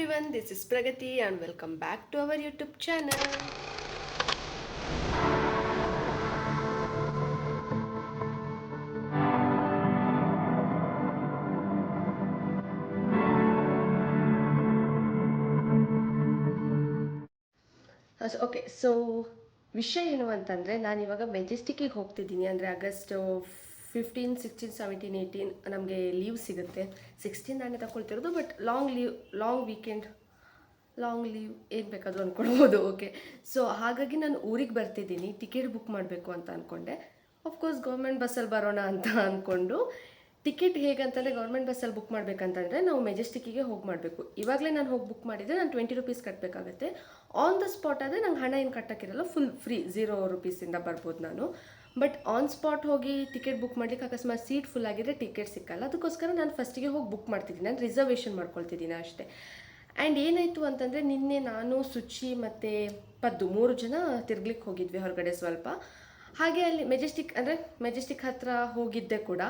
everyone, this is Pragati and welcome back to our YouTube channel. Okay so ವಿಷಯ ಏನು ಅಂತಂದರೆ ನಾನು ಇವಾಗ ಮೆಜೆಸ್ಟಿಕ್ಕಿಗೆ ಹೋಗ್ತಿದ್ದೀನಿ ಅಂದರೆ August fifteen sixteen seventeen eighteen ನಮಗೆ ಲೀವ್ ಸಿಗುತ್ತೆ. ಸಿಕ್ಸ್ಟೀನ್ ನಾನೇ ತಗೊಳ್ತಿರೋದು but long leave long weekend long leave ಏನು ಬೇಕಾದರೂ ಅಂದ್ಕೊಳ್ಬೋದು ಓಕೆ ಸೊ ಹಾಗಾಗಿ ನಾನು ಊರಿಗೆ ಬರ್ತಿದ್ದೀನಿ ಟಿಕೆಟ್ ಬುಕ್ ಮಾಡಬೇಕು ಅಂತ ಅಂದ್ಕೊಂಡೆ ಅಫ್ಕೋರ್ಸ್ ಗೌರ್ಮೆಂಟ್ ಬಸ್ಸಲ್ಲಿ ಬರೋಣ ಅಂತ ಅಂದ್ಕೊಂಡು ಟಿಕೆಟ್ ಹೇಗಂತಂದರೆ ಗೌರ್ಮೆಂಟ್ ಬಸ್ಸಲ್ಲಿ ಬುಕ್ ಮಾಡಬೇಕಂತಂದರೆ ನಾವು ಮೆಜೆಸ್ಟಿಕ್ಕಿಗೆ ಹೋಗಿ ಮಾಡಬೇಕು. ಇವಾಗಲೇ ನಾನು ಹೋಗಿ ಬುಕ್ ಮಾಡಿದರೆ ನಾನು ಟ್ವೆಂಟಿ ರುಪೀಸ್ ಕಟ್ಟಬೇಕಾಗತ್ತೆ ಆನ್ ದ ಸ್ಪಾಟ್ ಆದರೆ ನಂಗೆ ಹಣ ಏನು ಕಟ್ಟೋಕ್ಕಿರಲ್ಲ ಫುಲ್ ಫ್ರೀ ಝೀರೋ ರುಪೀಸಿಂದ ಬರ್ಬೋದು ನಾನು. ಬಟ್ ಆನ್ ಸ್ಪಾಟ್ ಹೋಗಿ ಟಿಕೆಟ್ ಬುಕ್ ಮಾಡ್ಲಿಕ್ಕೆ ಅಕಸ್ಮಾತ್ ಸೀಟ್ ಫುಲ್ ಆಗಿದ್ರೆ ಟಿಕೆಟ್ ಸಿಕ್ಕಲ್ಲ. ಅದಕ್ಕೋಸ್ಕರ ನಾನು ಫಸ್ಟಿಗೆ ಹೋಗಿ ಬುಕ್ ಮಾಡ್ತಿದ್ದೀನಿ. ನಾನು ರಿಸರ್ವೇಷನ್ ಮಾಡ್ಕೊಳ್ತಿದ್ದೀನಿ ಅಷ್ಟೇ. ಆ್ಯಂಡ್ ಏನಾಯಿತು ಅಂತಂದರೆ ನಿನ್ನೆ ನಾನು ಸುಚಿ ಮತ್ತು ಪದ್ದು ಮೂರು ಜನ ತಿರ್ಗ್ಲಿಕ್ಕೆ ಹೋಗಿದ್ವಿ ಹೊರಗಡೆ ಸ್ವಲ್ಪ. ಹಾಗೆ ಅಲ್ಲಿ ಮೆಜೆಸ್ಟಿಕ್ ಅಂದರೆ ಮೆಜೆಸ್ಟಿಕ್ ಹತ್ರ ಹೋಗಿದ್ದೆ ಕೂಡ.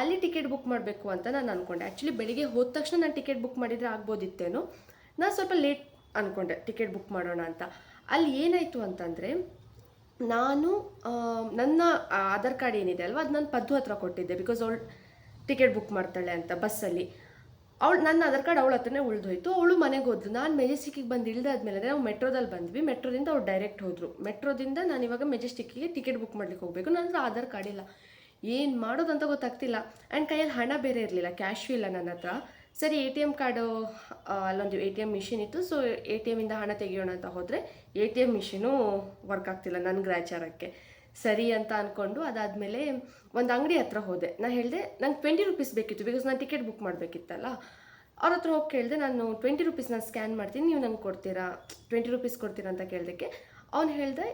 ಅಲ್ಲಿ ಟಿಕೆಟ್ ಬುಕ್ ಮಾಡಬೇಕು ಅಂತ ನಾನು ಅಂದ್ಕೊಂಡೆ ಆ್ಯಕ್ಚುಲಿ ಬೆಳಿಗ್ಗೆ ಹೋದ ತಕ್ಷಣ ನಾನು ಟಿಕೆಟ್ ಬುಕ್ ಮಾಡಿದರೆ ಆಗ್ಬೋದಿತ್ತೇನೋ. ನಾನು ಸ್ವಲ್ಪ ಲೇಟ್ ಅಂದ್ಕೊಂಡೆ ಟಿಕೆಟ್ ಬುಕ್ ಮಾಡೋಣ ಅಂತ. ಅಲ್ಲಿ ಏನಾಯಿತು ಅಂತಂದರೆ, ನಾನು ನನ್ನ ಆಧಾರ್ ಕಾರ್ಡ್ ಏನಿದೆ ಅಲ್ವಾ, ಅದು ನಾನು ಪದ್ದು ಹತ್ರ ಕೊಟ್ಟಿದ್ದೆ ಬಿಕಾಸ್ ಅವಳು ಟಿಕೆಟ್ ಬುಕ್ ಮಾಡ್ತಾಳೆ ಅಂತ ಬಸ್ಸಲ್ಲಿ. ಅವಳು, ನನ್ನ ಆಧಾರ್ ಕಾರ್ಡ್ ಅವಳ ಹತ್ರನೇ ಉಳಿದೋಯ್ತು. ಅವಳು ಮನೆಗೆ ಹೋದ್ಲು. ನಾನು ಮೆಜೆಸ್ಟಿಕ್ಕಿಗೆ ಬಂದು ಇಳಿದಾದ್ಮೇಲೆ ನಾವು ಮೆಟ್ರೋದಲ್ಲಿ ಬಂದ್ವಿ. ಮೆಟ್ರೋದಿಂದ ಅವ್ರು ಡೈರೆಕ್ಟ್ ಹೋದರು. ಮೆಟ್ರೋದಿಂದ ನಾನು ಇವಾಗ ಮೆಜೆಸ್ಟಿಕ್ಕಿಗೆ ಟಿಕೆಟ್ ಬುಕ್ ಮಾಡ್ಲಿಕ್ಕೆ ಹೋಗಬೇಕು. ನನ್ನ ಹತ್ರ ಆಧಾರ್ ಕಾರ್ಡ್ ಇಲ್ಲ. ಏನು ಮಾಡೋದಂತ ಗೊತ್ತಾಗ್ತಿಲ್ಲ. ಆ್ಯಂಡ್ ಕೈಯಲ್ಲಿ ಹಣ ಬೇರೆ ಇರಲಿಲ್ಲ. ಕ್ಯಾಶು ಇಲ್ಲ ನನ್ನ ಹತ್ರ. ಸರಿ, ಎ ಟಿ ಎಂ ಕಾರ್ಡು ಅಲ್ಲೊಂದು ಎ ಟಿ ಎಂ ಮಿಷಿನ್ ಇತ್ತು. ಸೊ, ಎ ಟಿ ಎಮ್ಮಿಂದ ಹಣ ತೆಗೆಯೋಣ ಅಂತ ಹೋದರೆ, A T M machine work ಆಗ್ತಿಲ್ಲ ನನ್ನ ಗ್ರಾಚಾರಕ್ಕೆ ಸರಿ ಅಂತ ಅಂದ್ಕೊಂಡು ಅದಾದಮೇಲೆ ಒಂದು ಅಂಗಡಿ ಹತ್ರ ಹೋದೆ. ನಾನು ಹೇಳಿದೆ, ನಂಗೆ ಟ್ವೆಂಟಿ ರುಪೀಸ್ ಬೇಕಿತ್ತು ಬಿಕಾಸ್ ನಾನು ಟಿಕೆಟ್ ಬುಕ್ ಮಾಡಬೇಕಿತ್ತಲ್ಲ. ಅವ್ರ ಹತ್ರ ಹೋಗಿ ಕೇಳಿದೆ, ನಾನು ಟ್ವೆಂಟಿ ರುಪೀಸ್ ನಾನು ಸ್ಕ್ಯಾನ್ ಮಾಡ್ತೀನಿ, ನೀವು ನಂಗೆ ಕೊಡ್ತೀರಾ? ಟ್ವೆಂಟಿ ರುಪೀಸ್ ಕೊಡ್ತೀರಾ? ಅಂತ ಕೇಳಿದಕ್ಕೆ ಅವ್ನು ಹೇಳಿದೆ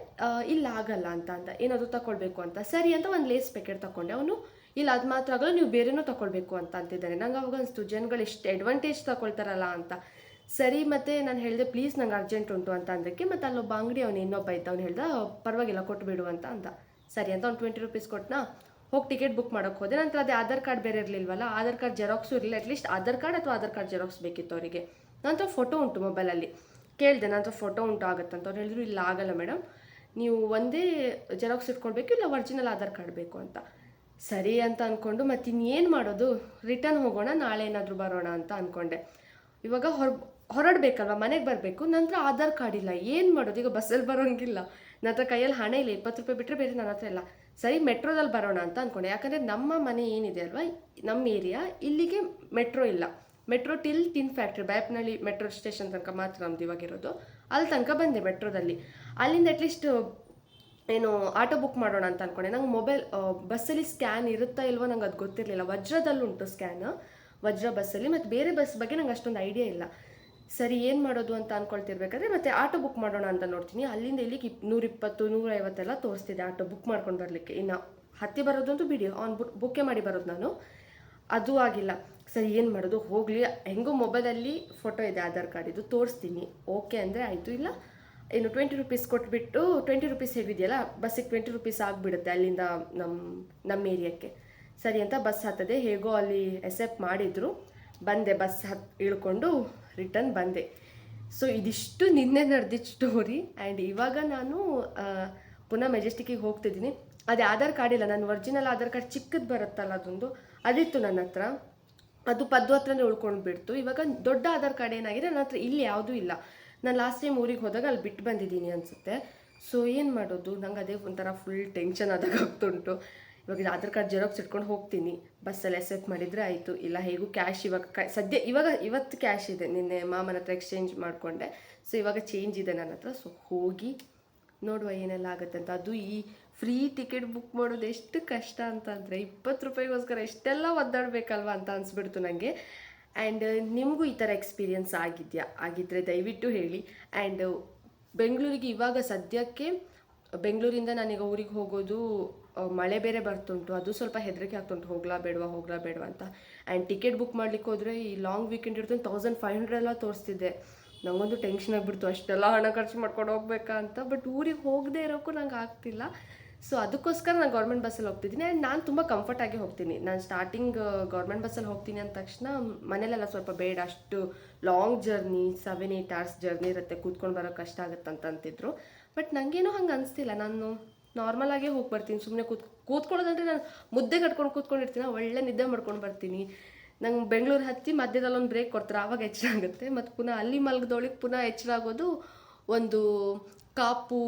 ಇಲ್ಲ, ಆಗಲ್ಲ ಅಂತ ಅಂತ, ಏನಾದರೂ ತಗೊಳ್ಬೇಕು ಅಂತ. ಸರಿ ಅಂತ ಒಂದು ಲೇಸ್ ಪ್ಯಾಕೆಟ್ ತಗೊಂಡೆ ಅವನು ಇಲ್ಲ, ಅದು ಮಾತ್ರ ಆಗಲ್ಲ ನೀವು ಬೇರೆನೂ ತಗೊಳ್ಬೇಕು ಅಂತ ಅಂತಿದ್ದಾರೆ ನಂಗೆ ಅವಾಗ ಅನಿಸ್ತು ಜನಗಳು ಎಷ್ಟು ಅಡ್ವಾಂಟೇಜ್ ತಗೊಳ್ತಾರಲ್ಲ ಅಂತ. ಸರಿ, ಮತ್ತೆ ನಾನು ಹೇಳಿದೆ ಪ್ಲೀಸ್ ನಂಗೆ ಅರ್ಜೆಂಟ್ ಉಂಟು ಅಂತ ಅಂದಕ್ಕೆ ಮತ್ತೆ ಅಲ್ಲೊಬ್ಬ ಅಂಗಡಿ ಅವನು ಇನ್ನೊಬ್ಬ ಇದ್ದ, ಅವ್ನು ಹೇಳ್ದ, ಪರವಾಗಿಲ್ಲ, ಕೊಟ್ಬಿಡು ಅಂತ ಅಂತ. ಸರಿ, ಅಂತ ಅವ್ನು ಟ್ವೆಂಟಿ ರುಪೀಸ್ ಕೊಟ್ಟನಾ ಹೋಗಿ ಟಿಕೆಟ್ ಬುಕ್ ಮಾಡೋಕ್ಕೆ ಹೋದೆ. ನಂತರ ಅದೇ ಆಧಾರ್ ಕಾರ್ಡ್ ಬೇರೆ ಇರಲಿಲ್ವಲ್ಲ, ಆಧಾರ್ ಕಾರ್ಡ್ ಜೆರಾಕ್ಸು ಇರಲಿಲ್ಲ ಅಟ್ಲೀಸ್ಟ್ ಆಧಾರ್ ಕಾರ್ಡ್ ಅಥವಾ ಆಧಾರ್ ಕಾರ್ಡ್ ಜೆರಾಕ್ಸ್ ಬೇಕಿತ್ತು ಅವರಿಗೆ. ನಂತರ ಫೋಟೋ ಉಂಟು ಮೊಬೈಲಲ್ಲಿ ಕೇಳಿದೆ, ನಂತರ ಫೋಟೋ ಉಂಟು ಆಗುತ್ತಂತ ಅವ್ರು ಹೇಳಿದ್ರು, ಇಲ್ಲ, ಆಗಲ್ಲ ಮೇಡಮ್ ನೀವು ಒಂದೇ ಜೆರಾಕ್ಸ್ ಇಟ್ಕೊಳ್ಬೇಕು, ಇಲ್ಲ ಒರಿಜಿನಲ್ ಆಧಾರ್ ಕಾರ್ಡ್ ಬೇಕು ಅಂತ. ಸರಿ ಅಂತ ಅಂದ್ಕೊಂಡು ಮತ್ತೆ ಇನ್ನೇನು ಮಾಡೋದು? ರಿಟರ್ನ್ ಹೋಗೋಣ, ನಾಳೆ ಏನಾದರೂ ಬರೋಣ ಅಂತ ಅಂದ್ಕೊಂಡೆ ಇವಾಗ ಹೊರ, ಹೊರಡಬೇಕಲ್ವ? ಮನೆಗೆ ಬರಬೇಕು. ನಂತರ ಆಧಾರ್ ಕಾರ್ಡ್ ಇಲ್ಲ. ಏನು ಮಾಡೋದು? ಈಗ ಬಸ್ಸಲ್ಲಿ ಬರೋಂಗಿಲ್ಲ. ನನ್ನ ಹತ್ರ ಕೈಯಲ್ಲಿ ಹಣ ಇಲ್ಲ. ಇಪ್ಪತ್ತು ರೂಪಾಯಿ ಬಿಟ್ಟರೆ ಬೇರೆ ನನ್ನ ಹತ್ರ ಇಲ್ಲ. ಸರಿ ಮೆಟ್ರೋದಲ್ಲಿ ಬರೋಣ ಅಂತ ಅಂದ್ಕೊಂಡೆ ಯಾಕಂದರೆ ನಮ್ಮ ಮನೆ ಏನಿದೆ ಅಲ್ವಾ? ನಮ್ಮ ಏರಿಯಾ. ಇಲ್ಲಿಗೆ ಮೆಟ್ರೋ ಇಲ್ಲ. Metro till Tin Factory. Byappanahalli metro station ತನಕ ಮಾತ್ರ ನಮ್ದು ಇವಾಗಿರೋದು. ಅಲ್ಲಿ ತನಕ ಬಂದೆ ಮೆಟ್ರೋದಲ್ಲಿ. ಅಲ್ಲಿಂದ ಅಟ್ಲೀಸ್ಟ್ ಏನು ಆಟೋ ಬುಕ್ ಮಾಡೋಣ ಅಂತ ಅಂದ್ಕೊಂಡೆ ನಂಗೆ ಮೊಬೈಲ್ ಬಸ್ಸಲ್ಲಿ ಸ್ಕ್ಯಾನ್ ಇರುತ್ತಾ ಇಲ್ವೋ ನಂಗೆ ಅದು ಗೊತ್ತಿರಲಿಲ್ಲ. ವಜ್ರದಲ್ಲಿ ಉಂಟು ಸ್ಕ್ಯಾನ್. ವಜ್ರ ಬಸ್ಸಲ್ಲಿ. ಮತ್ತು ಬೇರೆ ಬಸ್ ಬಗ್ಗೆ ನಂಗೆ ಅಷ್ಟೊಂದು ಐಡಿಯಾ ಇಲ್ಲ. ಸರಿ, ಏನು ಮಾಡೋದು ಅಂತ ಅಂದ್ಕೊಳ್ತಿರ್ಬೇಕಾದ್ರೆ ಮತ್ತೆ ಆಟೋ ಬುಕ್ ಮಾಡೋಣ ಅಂತ ನೋಡ್ತೀನಿ. ಅಲ್ಲಿಂದ ಇಲ್ಲಿಗೆ ಇಪ್, ನೂರಿಪ್ಪತ್ತು, ನೂರೈವತ್ತೆಲ್ಲ ತೋರಿಸ್ತಿದೆ ಆಟೋ ಬುಕ್ ಮಾಡ್ಕೊಂಡು ಬರಲಿಕ್ಕೆ. ಇನ್ನು ಹತ್ತಿ ಬರೋದಂತೂ ಬಿಡಿ, ಆನ್ ಬುಕ್ ಬುಕ್ಕೇ ಮಾಡಿ ಬರೋದು ನಾನು. ಅದು ಆಗಿಲ್ಲ. ಸರಿ, ಏನು ಮಾಡೋದು? ಹೋಗಲಿ. ಹೆಂಗೋ ಮೊಬೈಲಲ್ಲಿ ಫೋಟೋ ಇದೆ, ಆಧಾರ್ ಕಾರ್ಡ್ ಇದು ತೋರಿಸ್ತೀನಿ. ಓಕೆ ಅಂದರೆ ಆಯಿತು. ಇಲ್ಲ ಏನು ಟ್ವೆಂಟಿ ರುಪೀಸ್ ಕೊಟ್ಬಿಟ್ಟು ಟ್ವೆಂಟಿ ರುಪೀಸ್ ಹೇಳಿದೆಯಲ್ಲ, ಬಸ್ಸಿಗೆ ಟ್ವೆಂಟಿ ರುಪೀಸ್ ಆಗಿಬಿಡುತ್ತೆ ಅಲ್ಲಿಂದ ನಮ್ಮ ನಮ್ಮ ಏರಿಯಾಕ್ಕೆ. ಸರಿ ಅಂತ ಬಸ್ ಹತ್ತದೆ, ಹೇಗೋ ಅಲ್ಲಿ ಎಸೆಪ್ಟ್ ಮಾಡಿದ್ರು. ಬಂದೆ, ಬಸ್ ಹತ್, ಇಳ್ಕೊಂಡು ರಿಟರ್ನ್ ಬಂದೆ. ಸೊ ಇದಿಷ್ಟು ನಿನ್ನೆ ನಡೆದಿದ್ದ ಸ್ಟೋರಿ ಆ್ಯಂಡ್ ಇವಾಗ ನಾನು ಪುನಃ ಮೆಜೆಸ್ಟಿಕ್ಕಿಗೆ ಹೋಗ್ತಿದ್ದೀನಿ ಅದೇ ಆಧಾರ್ ಕಾರ್ಡ್ ಇಲ್ಲ, ನನ್ನ ಒರಿಜಿನಲ್ ಆಧಾರ್ ಕಾರ್ಡ್ ಚಿಕ್ಕದು ಬರುತ್ತಲ್ಲ ಅದೊಂದು. ಅದಿತ್ತು ನನ್ನ ಹತ್ರ. ಅದು ಪದ್ದು ಹತ್ರನೇ ಉಳ್ಕೊಂಡು ಬಿಡ್ತು ಇವಾಗ ದೊಡ್ಡ ಆಧಾರ್ ಕಾರ್ಡ್ ಏನಾಗಿದೆ, ನನ್ನ ಹತ್ರ ಇಲ್ಲಿ ಯಾವುದೂ ಇಲ್ಲ. ನಾನು ಲಾಸ್ಟ್ ಟೈಮ್ ಊರಿಗೆ ಹೋದಾಗ ಅಲ್ಲಿ ಬಿಟ್ಟು ಬಂದಿದ್ದೀನಿ ಅನಿಸುತ್ತೆ. ಸೊ ಏನು ಮಾಡೋದು? ನಂಗೆ ಅದೇ ಒಂಥರ ಫುಲ್ ಟೆನ್ಷನ್ ಆದಾಗ ಆಗ್ತುಂಟು. ಇವಾಗ ಆಧಾರ್ ಕಾರ್ಡ್ ಜೆರಾಕ್ಸ್ ಇಟ್ಕೊಂಡು ಹೋಗ್ತೀನಿ. ಬಸ್ಸಲ್ಲಿ ಎಸೆಪ್ಟ್ ಮಾಡಿದರೆ ಆಯಿತು. ಇಲ್ಲ, ಹೇಗೂ ಕ್ಯಾಶ್ ಇವಾಗ ಕ, ಸದ್ಯ ಇವಾಗ ಇವತ್ತು ಕ್ಯಾಶ್ ಇದೆ. ನಿನ್ನೆ ಮಾಮನ ಹತ್ರ ಎಕ್ಸ್ಚೇಂಜ್ ಮಾಡಿಕೊಂಡೆ. ಸೊ ಇವಾಗ ಚೇಂಜ್ ಇದೆ ನನ್ನ ಹತ್ರ. ಸೊ ಹೋಗಿ ನೋಡುವ ಏನೆಲ್ಲ ಆಗುತ್ತೆ ಅಂತ. ಅದು ಈ ಫ್ರೀ ಟಿಕೆಟ್ ಬುಕ್ ಮಾಡೋದು ಎಷ್ಟು ಕಷ್ಟ ಅಂತಂದರೆ ಇಪ್ಪತ್ತು ರೂಪಾಯಿಗೋಸ್ಕರ ಎಷ್ಟೆಲ್ಲ ಒದ್ದಾಡಬೇಕಲ್ವ ಅಂತ ಅನಿಸ್ಬಿಡ್ತು ನನಗೆ ಆ್ಯಂಡ್ ನಿಮಗೂ ಈ ಥರ ಎಕ್ಸ್ಪೀರಿಯೆನ್ಸ್ ಆಗಿದೆಯಾ? ಆಗಿದ್ದರೆ ದಯವಿಟ್ಟು ಹೇಳಿ. ಆ್ಯಂಡ್ ಬೆಂಗಳೂರಿಗೆ ಇವಾಗ ಸದ್ಯಕ್ಕೆ, ಬೆಂಗಳೂರಿಂದ ನಾನೀಗ ಊರಿಗೆ ಹೋಗೋದು ಮಳೆ ಬೇರೆ ಬರ್ತುಂಟು. ಅದು ಸ್ವಲ್ಪ ಹೆದರಿಕೆ ಆಗ್ತುಂಟು. ಹೋಗ್ಲಾ ಬೇಡವಾ ಹೋಗ್ಲಾ ಬೇಡವಾ ಅಂತ. ಆ್ಯಂಡ್ ಟಿಕೆಟ್ ಬುಕ್ ಮಾಡ್ಲಿಕ್ಕೆ ಹೋದರೆ ಈ ಲಾಂಗ್ ವೀಕೆಂಡ್ ಇರ್ತಂದು ತೌಸಂಡ್ ಫೈವ್ ಹಂಡ್ರೆಡ್ ಎಲ್ಲ ತೋರಿಸ್ತಿದ್ದೆ. ನಂಗೊಂದು ಟೆನ್ಷನ್ ಆಗಿಬಿಡ್ತು. ಅಷ್ಟೆಲ್ಲ ಹಣ ಖರ್ಚು ಮಾಡ್ಕೊಂಡು ಹೋಗ್ಬೇಕಾ ಅಂತ. ಬಟ್ ಊರಿಗೆ ಹೋಗದೆ ಇರೋಕ್ಕೂ ನಂಗೆ ಆಗ್ತಿಲ್ಲ. ಸೊ ಅದಕ್ಕೋಸ್ಕರ ನಾನು ಗೌರ್ಮೆಂಟ್ ಬಸ್ಸಲ್ಲಿ ಹೋಗ್ತಿದ್ದೀನಿ. ಆ್ಯಂಡ್ ನಾನು ತುಂಬ ಕಂಫರ್ಟಾಗಿ ಹೋಗ್ತೀನಿ. ನಾನು ಸ್ಟಾರ್ಟಿಂಗ್ ಗೌರ್ಮೆಂಟ್ ಬಸ್ಸಲ್ಲಿ ಹೋಗ್ತೀನಿ ಅಂದ ತಕ್ಷಣ ಮನೇಲೆಲ್ಲ ಸ್ವಲ್ಪ ಬೇಡ. ಅಷ್ಟು long journey seven eight hours journey ಇರುತ್ತೆ. ಕೂತ್ಕೊಂಡು ಬರೋಕೆ ಕಷ್ಟ ಆಗುತ್ತೆ ಅಂತ ಅಂತಿದ್ರು. ಬಟ್ ನನಗೇನು ಹಂಗೆ ಅನಿಸ್ತಿಲ್ಲ. ನಾನು ನಾರ್ಮಲ್ ಆಗೇ ಹೋಗಿ ಬರ್ತೀನಿ. ಸುಮ್ಮನೆ ಕೂತ್, ಕೂತ್ಕೊಳ್ಳೋದಂದ್ರೆ ನಾನು ಮುದ್ದೆ ಕಟ್ಕೊಂಡು ಕೂತ್ಕೊಂಡಿರ್ತೀನಿ? ಒಳ್ಳೆ ನಿದ್ದೆ ಮಾಡ್ಕೊಂಡು ಬರ್ತೀನಿ. ನಂಗೆ ಬೆಂಗಳೂರು ಹತ್ತಿ ಮಧ್ಯದಲ್ಲಿ ಒಂದು ಬ್ರೇಕ್ ಕೊಡ್ತಾರೆ. ಆವಾಗ ಎಚ್ಚರ ಆಗುತ್ತೆ. ಮತ್ತು ಪುನಃ ಅಲ್ಲಿ ಮಲಗದೊಳಗೆ ಪುನಃ ಎಚ್ಚರ ಆಗೋದು ಒಂದು ಕಾಪು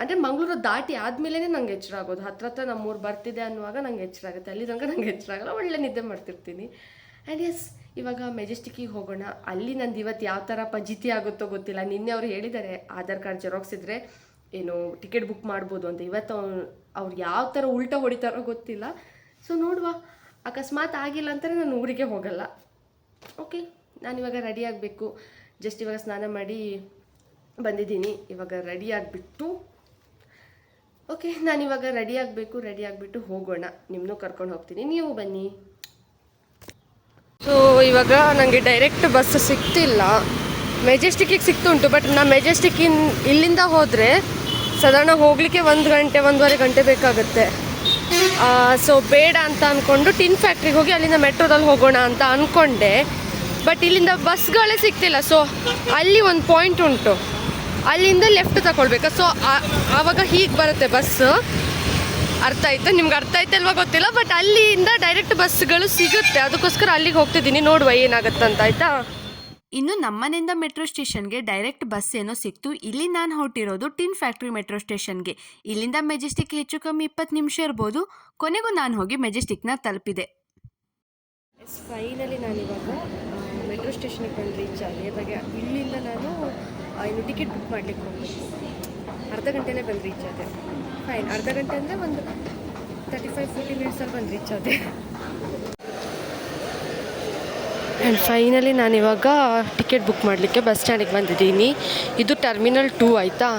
ಅಂದರೆ ಮಂಗಳೂರು ದಾಟಿ ಆದಮೇಲೆ ನಂಗೆ ಎಚ್ಚರ ಆಗೋದು. ಹತ್ರ ಹತ್ರ ನಮ್ಮೂರು ಬರ್ತಿದೆ ಅನ್ನುವಾಗ ನಂಗೆ ಎಚ್ಚರ ಆಗುತ್ತೆ. ಅಲ್ಲಿ ತನಕ ನಂಗೆ ಎಚ್ಚರ ಆಗಲ್ಲ. ಒಳ್ಳೆ ನಿದ್ದೆ ಮಾಡ್ತಿರ್ತೀನಿ. ಆ್ಯಂಡ್ ಎಸ್ ಇವಾಗ ಮೆಜೆಸ್ಟಿಕ್ಕಿಗೆ ಹೋಗೋಣ. ಅಲ್ಲಿ ನಂದು ಇವತ್ತು ಯಾವ ಥರ ಪಜಿತಿ ಆಗುತ್ತೋ ಗೊತ್ತಿಲ್ಲ. ನಿನ್ನೆ ಅವ್ರು ಹೇಳಿದ್ದಾರೆ ಆಧಾರ್ ಕಾರ್ಡ್ ಜೆರಾಕ್ಸ್ ಇದ್ದರೆ ಏನು ಟಿಕೆಟ್ ಬುಕ್ ಮಾಡ್ಬೋದು ಅಂತ. ಇವತ್ತು ಅವ್ರು ಯಾವ ಥರ ಉಲ್ಟ ಹೊಡಿತಾರೋ ಗೊತ್ತಿಲ್ಲ. ಸೊ ನೋಡುವ. ಅಕಸ್ಮಾತ್ ಆಗಿಲ್ಲ ಅಂತಾರೆ ನಾನು ಊರಿಗೆ ಹೋಗಲ್ಲ. ಓಕೆ ನಾನಿವಾಗ ರೆಡಿ ಆಗಬೇಕು. ಜಸ್ಟ್ ಇವಾಗ ಸ್ನಾನ ಮಾಡಿ ಬಂದಿದ್ದೀನಿ. ಇವಾಗ ರೆಡಿ ಆಗಿಬಿಟ್ಟು ಓಕೆ ನಾನಿವಾಗ ರೆಡಿ ಆಗಬೇಕು ರೆಡಿ ಆಗಿಬಿಟ್ಟು ಹೋಗೋಣ. ನಿಮ್ಮನ್ನು ಕರ್ಕೊಂಡು ಹೋಗ್ತೀನಿ. ನೀವು ಬನ್ನಿ. ಸೊ ಇವಾಗ ನನಗೆ ಡೈರೆಕ್ಟ್ ಬಸ್ ಸಿಗ್ತಿಲ್ಲ ಮೆಜೆಸ್ಟಿಕ್ಕಿಗೆ ಸಿಕ್ತುಂಟು ಬಟ್ ನಾನು ಮೆಜೆಸ್ಟಿಕ್ಕಿನ್ ಇಲ್ಲಿಂದ ಹೋದರೆ ಸಾಧಾರಣ ಹೋಗಲಿಕ್ಕೆ ಒಂದು ಗಂಟೆ, ಒಂದೂವರೆ ಗಂಟೆ ಬೇಕಾಗುತ್ತೆ. ಸೊ ಬೇಡ ಅಂತ ಅಂದ್ಕೊಂಡು ಟಿನ್ ಫ್ಯಾಕ್ಟ್ರಿಗೆ ಹೋಗಿ ಅಲ್ಲಿಂದ ಮೆಟ್ರೋದಲ್ಲಿ ಹೋಗೋಣ ಅಂತ ಅಂದ್ಕೊಂಡೆ ಬಟ್ ಇಲ್ಲಿಂದ ಬಸ್ಗಳೇ ಸಿಗ್ತಿಲ್ಲ ಸೊ ಅಲ್ಲಿ ಒಂದು ಪಾಯಿಂಟ್ ಉಂಟು. ಅಲ್ಲಿಂದ ಲೆಫ್ಟ್ ತಗೊಳ್ಬೇಕಾ? ಸೊ ಆವಾಗ ಹೀಗೆ ಬರುತ್ತೆ ಬಸ್ಸು ಅರ್ಥ ಆಯ್ತು? ನಿಮ್ಗೆ ಅರ್ಥ ಆಯ್ತಲ್ವ ಗೊತ್ತಿಲ್ಲ ಬಟ್ ಅಲ್ಲಿಂದ ಡೈರೆಕ್ಟ್ ಬಸ್ಗಳು ಸಿಗುತ್ತೆ. ಅದಕ್ಕೋಸ್ಕರ ಅಲ್ಲಿಗೆ ಹೋಗ್ತಿದ್ದೀನಿ. ನೋಡುವ ಅಂತ ಆಯ್ತಾ? ಇನ್ನು ನಮ್ಮನೆಯಿಂದ ಮೆಟ್ರೋ ಸ್ಟೇಷನ್ಗೆ ಡೈರೆಕ್ಟ್ ಬಸ್ ಏನೋ ಸಿಕ್ತು. ಇಲ್ಲಿ ನಾನು ಹೊರಟಿರೋದು ಟಿನ್ ಫ್ಯಾಕ್ಟ್ರಿ ಮೆಟ್ರೋ ಸ್ಟೇಷನ್ಗೆ ಇಲ್ಲಿಂದ ಮೆಜೆಸ್ಟಿಕ್ ಹೆಚ್ಚು ಕಮ್ಮಿ ಇಪ್ಪತ್ತು ನಿಮಿಷ ಇರ್ಬೋದು. ಕೊನೆಗೂ ನಾನು ಹೋಗಿ ಮೆಜೆಸ್ಟಿಕ್ನ ತಲುಪಿದೆ. ಎಸ್ ಫೈನಲಿ ನಾನಿವಾಗ ಮೆಟ್ರೋ ಸ್ಟೇಷನ್ಗೆ ಬಂದು ರೀಚ್ ಆಗಿ. ಇವಾಗ ಇಲ್ಲಿಂದ ನಾನು ಇನ್ನು ಟಿಕೆಟ್ ಬುಕ್ ಮಾಡ್ಲಿಕ್ಕೆ ಹೋಗಬೇಕು. ಅರ್ಧ ಗಂಟೆನೇ ಬಂದು ರೀಚ್ ಆದೆ. ಫೈನ್ ಅರ್ಧ ಗಂಟೆ ಅಂದರೆ ಒಂದು ತರ್ಟಿ ಫೈವ್ ಫೋರ್ಟಿ ಮಿನಿಟ್ಸಲ್ಲಿ ಬಂದು ರೀಚ್ ಆದೆ. ಆ್ಯಂಡ್ ಫೈನಲಿ ನಾನಿವಾಗ ಟಿಕೆಟ್ ಬುಕ್ ಮಾಡಲಿಕ್ಕೆ ಬಸ್ ಸ್ಟ್ಯಾಂಡಿಗೆ ಬಂದಿದ್ದೀನಿ. ಇದು ಟರ್ಮಿನಲ್ ಟೂ ಆಯಿತಾ?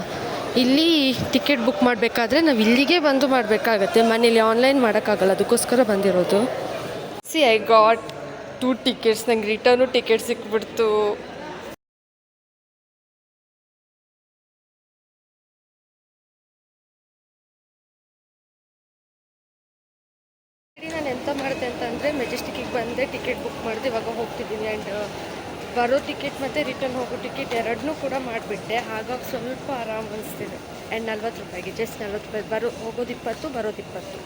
ಇಲ್ಲಿ ಟಿಕೆಟ್ ಬುಕ್ ಮಾಡಬೇಕಾದ್ರೆ ನಾವು ಇಲ್ಲಿಗೆ ಬಂದು ಮಾಡಬೇಕಾಗತ್ತೆ. ಮನೇಲಿ ಆನ್ಲೈನ್ ಮಾಡೋಕ್ಕಾಗಲ್ಲ ಅದಕ್ಕೋಸ್ಕರ ಬಂದಿರೋದು. See I got two tickets ನಂಗೆ ರಿಟರ್ನು ಟಿಕೆಟ್ ಸಿಕ್ಬಿಡ್ತು. ನಾನು ಎಂತ ಮಾಡಿದೆ ಅಂತಂದರೆ ಮೆಜೆಸ್ಟಿಕ್ಕಿಗೆ ಬಂದೆ ಟಿಕೆಟ್ ಬುಕ್ ಮಾಡಿದೆ, ಇವಾಗ ಹೋಗ್ತಿದ್ದೀನಿ ಆ್ಯಂಡ್ ಬರೋ ಟಿಕೆಟ್ ಮತ್ತು ರಿಟರ್ನ್ ಹೋಗೋ ಟಿಕೆಟ್ ಎರಡನ್ನೂ ಕೂಡ ಮಾಡಿಬಿಟ್ಟೆ. ಹಾಗಾಗಿ ಸ್ವಲ್ಪ ಆರಾಮ್ ಅನಿಸ್ತಿದೆ. ಆ್ಯಂಡ್ ನಲ್ವತ್ತು ರೂಪಾಯಿಗೆ ಜಸ್ಟ್ ನಲ್ವತ್ತು ರೂಪಾಯಿ. ಬರೋ, ಹೋಗೋದು ಇಪ್ಪತ್ತು, ಬರೋದು ಇಪ್ಪತ್ತು.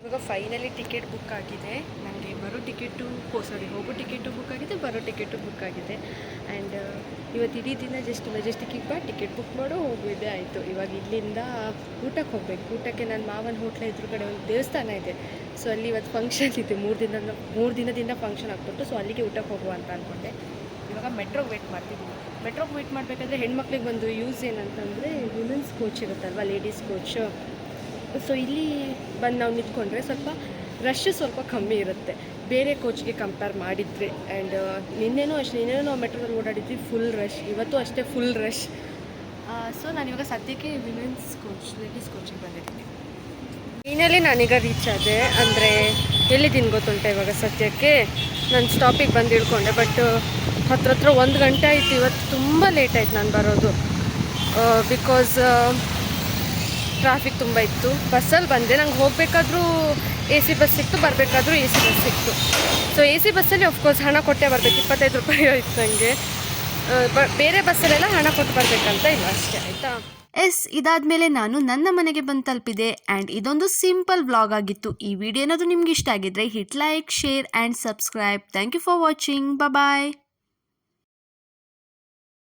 ಇವಾಗ ಫೈನಲಿ ಟಿಕೆಟ್ ಬುಕ್ ಆಗಿದೆ. ನನಗೆ ಬರೋ ಟಿಕೆಟು ಹೋ ಸಾರಿ ಹೋಗೋ ಟಿಕೆಟು ಬುಕ್ ಆಗಿದೆ, ಬರೋ ಟಿಕೆಟು ಬುಕ್ ಆಗಿದೆ. ಆ್ಯಂಡ್ ಇವತ್ತು ಇಡೀ ದಿನ ಜಸ್ಟ್ ಮೆಜೆಸ್ಟಿಕ್ಕಿಗೆ ಬಾ, ಟಿಕೆಟ್ ಬುಕ್ ಮಾಡು ಹೋಗಿದ್ದೆ ಆಯಿತು. ಇವಾಗ ಇಲ್ಲಿಂದ ಊಟಕ್ಕೆ ಹೋಗ್ಬೇಕು. ಊಟಕ್ಕೆ ನನ್ನ ಮಾವನ ಹೋಟ್ಲ ಎದುರುಗಡೆ ಒಂದು ದೇವಸ್ಥಾನ ಇದೆ. ಸೊ ಅಲ್ಲಿ ಇವತ್ತು ಫಂಕ್ಷನ್ ಇದೆ. ಮೂರು ದಿನ, ಮೂರು ದಿನದಿಂದ ಫಂಕ್ಷನ್ ಆಗ್ಬಿಟ್ಟು ಸೊ ಅಲ್ಲಿಗೆ ಊಟಕ್ಕೆ ಹೋಗುವ ಅಂತ ಅಂದ್ಕೊಂಡೆ ಇವಾಗ ಮೆಟ್ರೋಗೆ ವೇಟ್ ಮಾಡ್ತಿದ್ದೀನಿ ಮೆಟ್ರೋಗೆ ವೇಟ್ ಮಾಡಬೇಕಾದ್ರೆ ಹೆಣ್ಮಕ್ಳಿಗೆ ಒಂದು ಯೂಸ್ ಏನಂತಂದರೆ ವುಮೆನ್ಸ್ ಕೋಚ್ ಇರುತ್ತಲ್ವ ಲೇಡೀಸ್ ಕೋಚ್ ಸೊ ಇಲ್ಲಿ ಬಂದು ನಾವು ನಿಂತ್ಕೊಂಡ್ರೆ ಸ್ವಲ್ಪ ರಶ್ ಸ್ವಲ್ಪ ಕಮ್ಮಿ ಇರುತ್ತೆ. ಬೇರೆ ಕೋಚ್ಗೆ ಕಂಪೇರ್ ಮಾಡಿದರೆ ಆ್ಯಂಡ್ ನಿನ್ನೆನೂ ಅಷ್ಟೇ ನಿನ್ನೆನೂ ನಾವು ಮೆಟ್ರೋದಲ್ಲಿ ಓಡಾಡಿದ್ವಿ ಫುಲ್ ರಶ್ ಇವತ್ತು ಅಷ್ಟೇ ಫುಲ್ ರಶ್ ಸೊ ನಾನಿವಾಗ ಸದ್ಯಕ್ಕೆ ವಿಮೆನ್ಸ್ ಕೋಚ್ ಲೇಡೀಸ್ ಕೋಚಿಗೆ ಬಂದಿದ್ದೀನಿ. ಫೈನಲಿ ನಾನೀಗ ರೀಚ್ ಆದೆ. ಅಂದರೆ ಎಲ್ಲಿದ್ದೀನಿ ಗೊತ್ತುಂಟ ಇವಾಗ ಸದ್ಯಕ್ಕೆ? ನಾನು ಸ್ಟಾಪಿಗೆ ಬಂದು ಇಳ್ಕೊಂಡೆ ಬಟ್ ಹತ್ರ ಹತ್ರ ಒಂದು ಗಂಟೆ ಆಯಿತು. ಇವತ್ತು ತುಂಬ ಲೇಟ್ ಆಯ್ತು ನಾನು ಬರೋದು. ಬಿಕಾಸ್ ಟ್ರಾಫಿಕ್ ತುಂಬ ಇತ್ತು. ಬಸ್ಸಲ್ಲಿ ಬಂದೆ. ನಂಗೆ ಹೋಗಬೇಕಾದ್ರೂ ಎ ಸಿ ಬಸ್ ಸಿಕ್ತು, ಬರಬೇಕಾದ್ರೂ ಎ ಸಿ ಬಸ್ ಸಿಕ್ತು. ಸೊ ಎ ಸಿ ಬಸ್ಸಲ್ಲಿ ಅಫ್ಕೋರ್ಸ್ ಹಣ ಕೊಟ್ಟೇ ಬರಬೇಕು. ಇಪ್ಪತ್ತೈದು ರೂಪಾಯಿ ಆಯಿತು ನನಗೆ ಬೇರೆ ಬಸ್ಸಲ್ಲೆಲ್ಲ ಹಣ ಕೊಟ್ಟು ಬರಬೇಕಂತ ಇಲ್ಲ ಅಷ್ಟೇ, ಆಯಿತಾ? ಎಸ್ ಇದಾದ ಮೇಲೆ ನಾನು ನನ್ನ ಮನೆಗೆ ಬಂದು ತಲುಪಿದೆ. ಆ್ಯಂಡ್ ಇದೊಂದು ಸಿಂಪಲ್ ವ್ಲಾಗ್ ಆಗಿತ್ತು. ಈ ವಿಡಿಯೋ ಏನಾದರೂ ನಿಮ್ಗೆ ಇಷ್ಟ ಆಗಿದ್ರೆ hit like share and subscribe thank you for watching bye